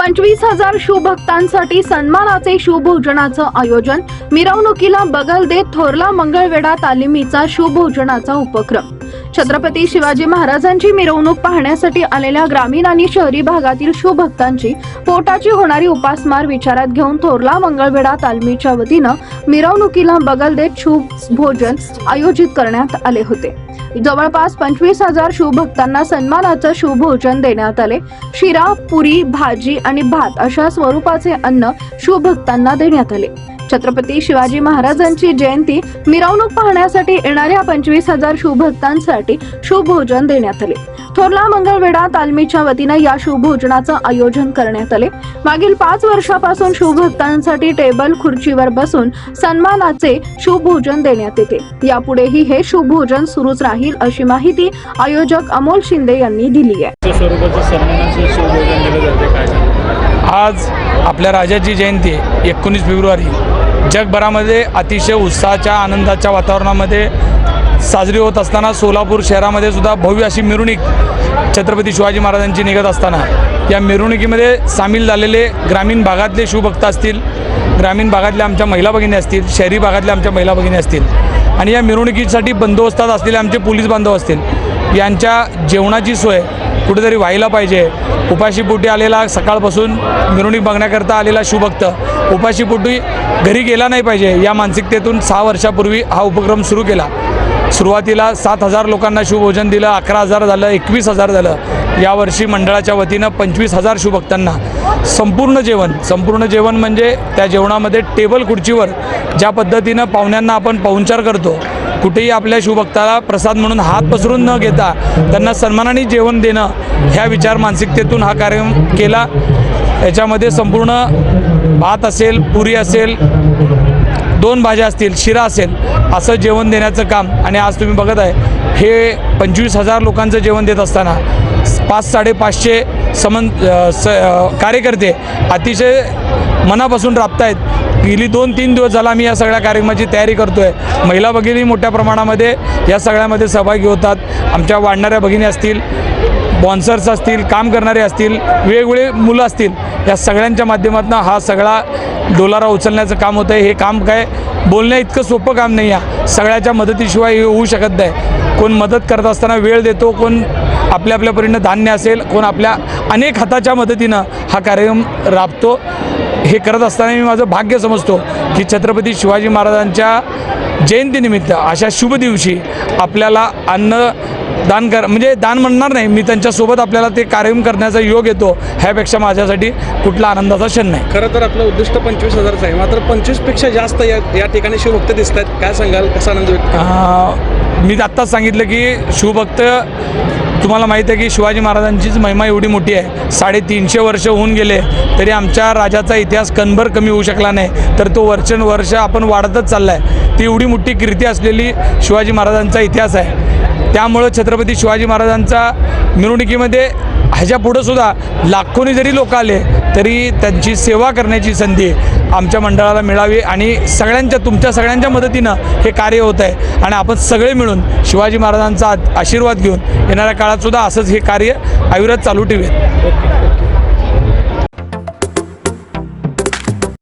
पंचवीस हजार शिवभक्तांसाठी सन्मानाचे शिवभोजनाचं आयोजन. मिरवणुकीला बगल देत थोरला मंगळवेढा तालिमीचा शिवभोजनाचा उपक्रम. छत्रपती शिवाजी महाराजांची मिरवणूक पाहण्यासाठी आलेल्या ग्रामीण आणि शहरी भागातील शिवभक्तांची पोटाची होणारी उपासमार विचारात घेऊन थोरला मंगळवेढा तालमीच्या वतीनं मिरवणुकीला बगल देत शिव भोजन आयोजित करण्यात आले होते. जवळपास पंचवीस हजार शिवभक्तांना सन्मानाचं शिवभोजन देण्यात आले. शिरा पुरी भाजी आणि भात अशा स्वरूपाचे अन्न शिवभक्तांना देण्यात आले. छत्रपती शिवाजी महाराजांची जयंती मिरवणूक पाहण्यासाठी येणाऱ्या पंचवीस हजार शिवभक्तांसाठी शिवभोजन देण्यात आले. थोरला मंगळवेढा तालमीच्या वतीनं या शिवभोजनाचं आयोजन करण्यात आले. मागील पाच वर्षापासून शिवभक्तांसाठी टेबल खुर्चीवर बसून सन्मानाचे शिवभोजन देण्यात येते. यापुढेही हे शिवभोजन सुरूच राहील अशी माहिती आयोजक अमोल शिंदे यांनी दिली आहे. आज आपल्या राजाची जयंती एकोणीस फेब्रुवारी. जगभरामध्ये अतिशय उत्साहाच्या आनंदाच्या वातावरणामध्ये साजरी होत असताना सोलापूर शहरामध्ये सुद्धा भव्य अशी मिरवणूक छत्रपती शिवाजी महाराजांची निघत असताना. या मिरवणुकीमध्ये सामील झालेले ग्रामीण भागातले शिवभक्त असतील ग्रामीण भागातल्या आमच्या महिला भगिनी असतील शहरी भागातल्या आमच्या महिला भगिनी असतील आणि या मिरवणुकीसाठी बंदोबस्तात असलेले आमचे पोलीस बांधव असतील यांच्या जेवणाची सोय कुठेतरी व्हायला पाहिजे. उपाशीपोटी आलेला सकाळपासून मिरवणूक बघण्याकरता आलेला शिवभक्त उपाशीपोटी घरी गेला नाही पाहिजे. या मानसिकतेतून सहा वर्षापूर्वी हा उपक्रम सुरू केला. सुरुवातीला सात हजार लोकांना शिवभोजन दिलं अकरा हजार झालं एकवीस हजार झालं. यावर्षी मंडळाच्या वतीनं पंचवीस हजार शिवभक्तांना संपूर्ण जेवण. संपूर्ण जेवण म्हणजे त्या जेवणामध्ये टेबल खुर्चीवर ज्या पद्धतीनं पाहुण्यांना आपण पाहुणचार करतो कुठेही आपल्या शिवभक्ताला प्रसाद म्हणून हात पसरून न घेता त्यांना सन्मानाने जेवण देणं ह्या विचार मानसिकतेतून हा कार्यक्रम केला. याच्यामध्ये संपूर्ण भात असेल पुरी असेल दोन भाज्या असतील शिरा असेल असं जेवण देण्याचं काम आणि आज तुम्ही बघत आहे हे पंचवीस हजार लोकांचं जेवण देत असताना पाच साडेपाचशे समन स कार्यकर्ते अतिशय मनापासून राबत आहेत गेली दोन तीन दिवस झाला मी या सगळ्या कार्यक्रमाची तयारी करतो आहे महिला भगिनी मोठ्या प्रमाणामध्ये या सगळ्यामध्ये सहभागी होतात. आमच्या वाढणाऱ्या भगिनी असतील बॉन्सर्स असतील काम करणारे असतील वेगवेगळे मुलं असतील या सगळ्यांच्या माध्यमातून हा सगळा डोलारा उचलण्याचं काम होतं आहे हे काम काय बोलण्या इतकं सोपं काम नाही आहे. सगळ्याच्या मदतीशिवाय हे होऊ शकत नाही. कोण मदत करत असताना वेळ देतो कोण आपल्या आपल्या परीनं धान्य असेल कोण आपल्या अनेक हाताच्या मदतीनं हा कार्यक्रम राबतो. हे करत असताना मी माझं भाग्य समजतो की छत्रपती शिवाजी महाराजांच्या जयंतीनिमित्त अशा शुभ दिवशी आपल्याला अन्न दान कर म्हणजे दान म्हणणार नाही मी त्यांच्यासोबत आपल्याला ते कार्यक्रम करण्याचा योग येतो ह्यापेक्षा माझ्यासाठी कुठला आनंदाचा क्षण नाही. खरं तर आपलं उद्दिष्ट पंचवीस हजारचं आहे मात्र पंचवीसपेक्षा जास्त या या ठिकाणी शिवभक्त दिसत आहेत काय सांगाल? कसा आनंद मी आत्ताच सांगितलं की शिवभक्त तुम्हाला माहीत आहे की शिवाजी महाराजांचीच महिमा एवढी मोठी आहे. साडेतीनशे वर्ष होऊन गेले तरी आमच्या राजाचा इतिहास कणभर कमी होऊ शकला नाही. तर तो वर्षानुवर्ष आपण वाढतच चालला आहे ती एवढी मोठी कीर्ती असलेली शिवाजी महाराजांचा इतिहास आहे. त्यामुळं छत्रपती शिवाजी महाराजांचा मिरवणुकीमध्ये ह्याच्या पुढंसुद्धा लाखोनी जरी लोक आले तरी त्यांची सेवा करण्याची संधी आमच्या मंडळाला मिळावी आणि सगळ्यांच्या तुमच्या सगळ्यांच्या मदतीनं हे कार्य होत आहे. आणि आपण सगळे मिळून शिवाजी महाराजांचा आशीर्वाद घेऊन येणाऱ्या काळात सुद्धा असंच हे कार्य आयुर्वेद चालू ठेवेल. ओके